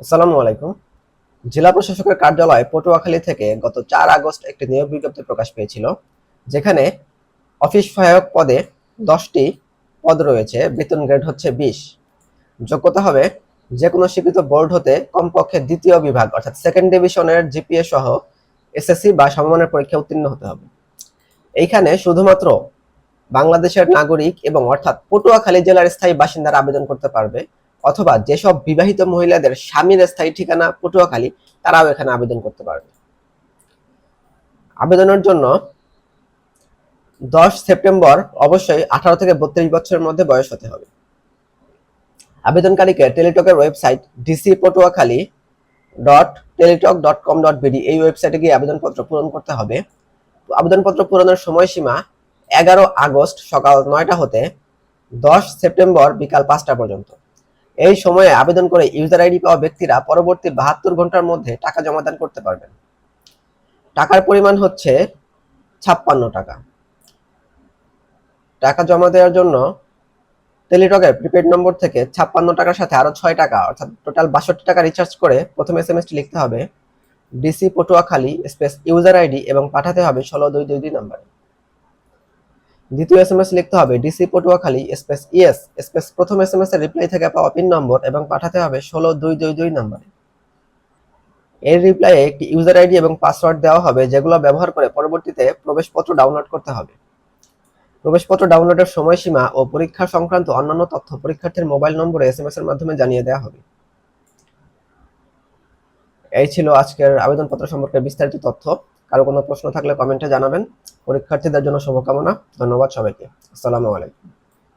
আসসালামু আলাইকুম। জেলা প্রশাসকের কার্যালয় পটুয়াখালী থেকে গত চার আগস্ট একটি নিয়োগ বিজ্ঞপ্তি প্রকাশ পেয়েছিল, যেখানে অফিস সহায়ক পদে দশটি পদ রয়েছে, বেতন গ্রেড হচ্ছে বিশ। যোগ্যতা হবে যে কোনো স্বীকৃত বোর্ড হতে কমপক্ষে দ্বিতীয় বিভাগ, অর্থাৎ সেকেন্ড ডিভিশনের জিপিএ সহ এসএসসি বা সমমানের পরীক্ষা উত্তীর্ণ হতে হবে। এইখানে শুধুমাত্র বাংলাদেশের নাগরিক এবং অর্থাৎ পটুয়াখালী জেলার স্থায়ী বাসিন্দারা আবেদন করতে পারবে অথবা যেসব বিবাহিত মহিলাদের স্বামীর স্থায়ী ঠিকানা পটুয়াখালী, তারাও এখানে আবেদন করতে পারবে। আবেদনের জন্য দশ সেপ্টেম্বর অবশ্যই আঠারো থেকে বত্রিশ বছরের মধ্যে বয়স হতে হবে। আবেদনকারীকে টেলিটকের website DC Patuakhali dot Teletalk dot com dot BD এই ওয়েবসাইটে গিয়ে আবেদনপত্র পূরণ করতে হবে। আবেদনপত্র পূরণের সময়সীমা এগারো আগস্ট সকাল নয়টা হতে দশ সেপ্টেম্বর বিকাল পাঁচটা পর্যন্ত। এই সময়ে আবেদন করে ইউজার আইডি পাওয়া ব্যক্তিরা পরবর্তী বাহাত্তর ঘণ্টার মধ্যে টাকা জমাদান করতে পারবেন। টাকার পরিমাণ হচ্ছে ছাপ্পান্ন টাকা। টাকা জমা দেওয়ার জন্য টেলিটকের প্রিপেড নম্বর থেকে ছাপ্পান্ন টাকার সাথে আরও ছয় টাকা, অর্থাৎ টোটাল বাষট্টি টাকা রিচার্জ করে প্রথম এস এম এসটি লিখতে হবে। DC Patuakhali space user ID এবং পাঠাতে হবে ষোলো দুই দুই দুই নাম্বারে। দ্বিতীয় এস এম এস লিখতে হবে DC Patuakhali space ES space প্রথম এস এম এস এর রিপ্লাই থেকে পাওয়া পিন নম্বর এবং পাঠাতে হবে ষোলো দুই দুই দুই নম্বরে এর রিপ্লাইয়ে একটি ইউজার আইডি এবং পাসওয়ার্ড দেওয়া হবে, যেগুলো ব্যবহার করে পরবর্তীতে প্রবেশপত্র ডাউনলোড করতে হবে। প্রবেশপত্র ডাউনলোডের সময়সীমা ও পরীক্ষা সংক্রান্ত অন্যান্য তথ্য পরীক্ষার্থীর মোবাইল নম্বরে এস এম এস এর মাধ্যমে জানিয়ে দেওয়া হবে। এই ছিল আজকের আবেদনপত্র সম্পর্কে বিস্তারিত তথ্য। কারও কোনো প্রশ্ন থাকলে কমেন্টে জানাবেন। পরীক্ষার্থীদের জন্য শুভকামনা। ধন্যবাদ সবাইকে। আসসালামু আলাইকুম।